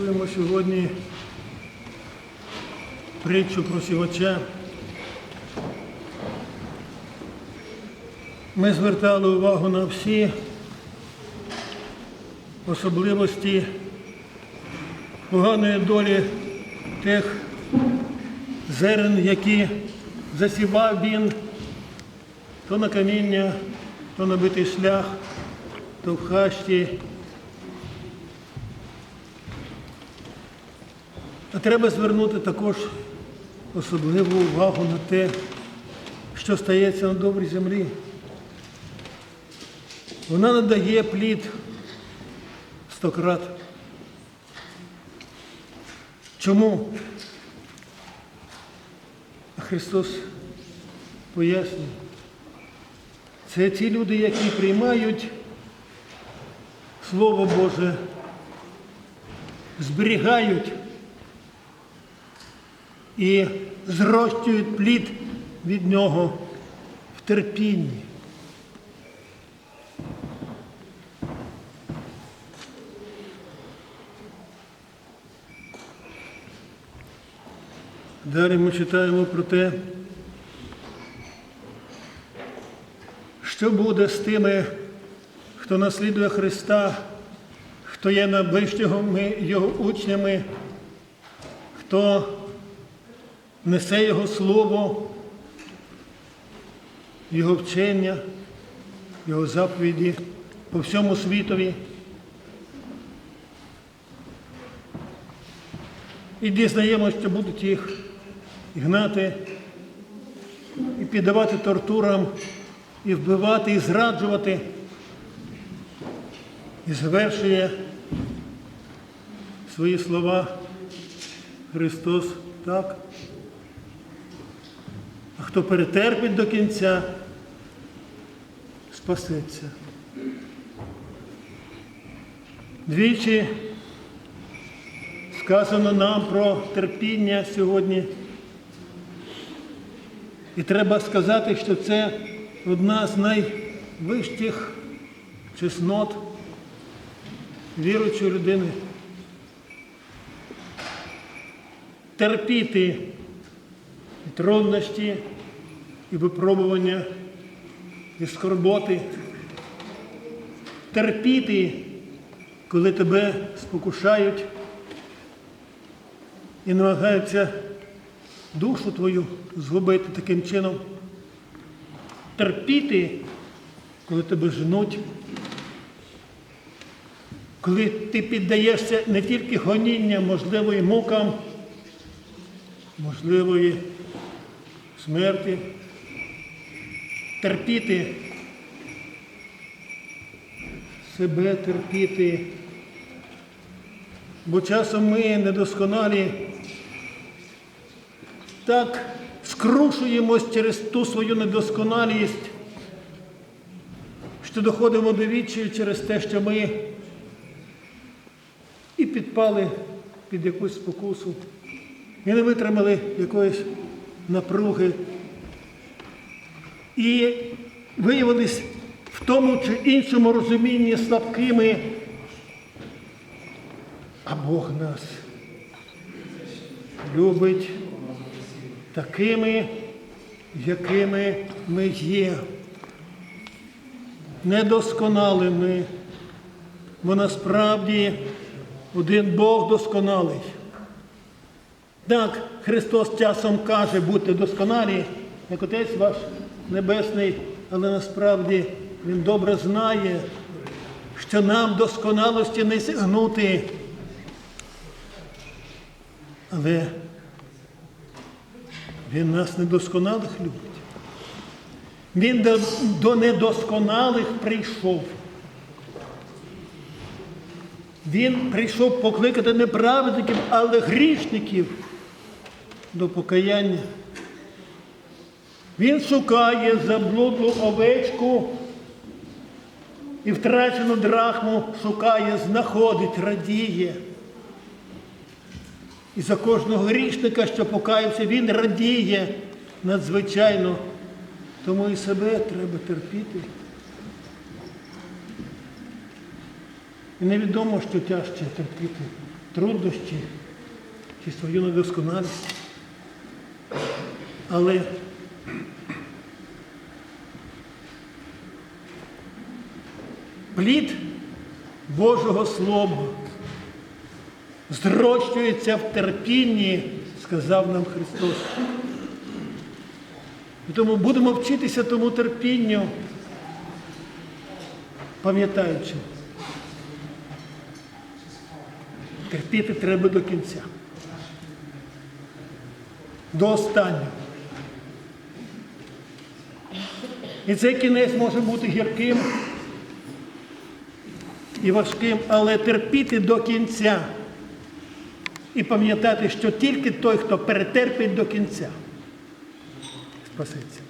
Чуємо сьогодні притчу про сівача. Ми звертали увагу на всі особливості поганої долі тих зерен, які засівав він то на каміння, то на битий шлях, то в хащі. А треба звернути також особливу увагу на те, що стається на добрій землі. Вона надає плід стократ. Чому? Христос пояснює. Це ті люди, які приймають Слово Боже, зберігають і зрощують плід від нього в терпінні. Далі ми читаємо про те, що буде з тими, хто наслідує Христа, хто є найближчими Його учнями, хто несе Його Слово, Його вчення, Його заповіді по всьому світові. І дізнаємося, що будуть їх гнати і піддавати тортурам, і вбивати, і зраджувати. І завершує свої слова Христос так. Хто перетерпить до кінця, спасеться. Двічі сказано нам про терпіння сьогодні. І треба сказати, що це одна з найвищих чеснот віруючої людини. Терпіти і труднощі, і випробування, і скорботи. Терпіти, коли тебе спокушають і намагаються душу твою згубити таким чином. Терпіти, коли тебе женуть, коли ти піддаєшся не тільки гонінням, можливо, і мукам, можливої смерті, терпіти, себе терпіти. Бо часом ми недосконалі так скрушуємось через ту свою недосконалість, що доходимо до відчаю через те, що ми і підпали під якусь спокусу, і не витримали якоїсь напруги. І виявились в тому чи іншому розумінні слабкими, а Бог нас любить такими, якими ми є. Недосконалими, бо насправді один Бог досконалий. Так, Христос часом каже, будьте досконалі, як Отець ваш Небесний, але насправді Він добре знає, що нам досконалості не сягнути. Але він нас недосконалих любить. Він до, до недосконалих прийшов. Він прийшов покликати не праведників, але грішників до покаяння. Він шукає заблудлу овечку і втрачену драхму шукає, знаходить, радіє. І за кожного грішника, що покаявся, він радіє надзвичайно. Тому і себе треба терпіти. І невідомо, що тяжче терпіти. труднощі чи свою недосконалість. Але плід Божого Слова зрощується в терпінні, сказав нам Христос. І тому будемо вчитися тому терпінню, пам'ятаючи, терпіти треба до кінця. До останнього. І цей кінець може бути гірким і важким, але терпіти до кінця. І пам'ятати, що тільки той, хто перетерпить до кінця, спасеться.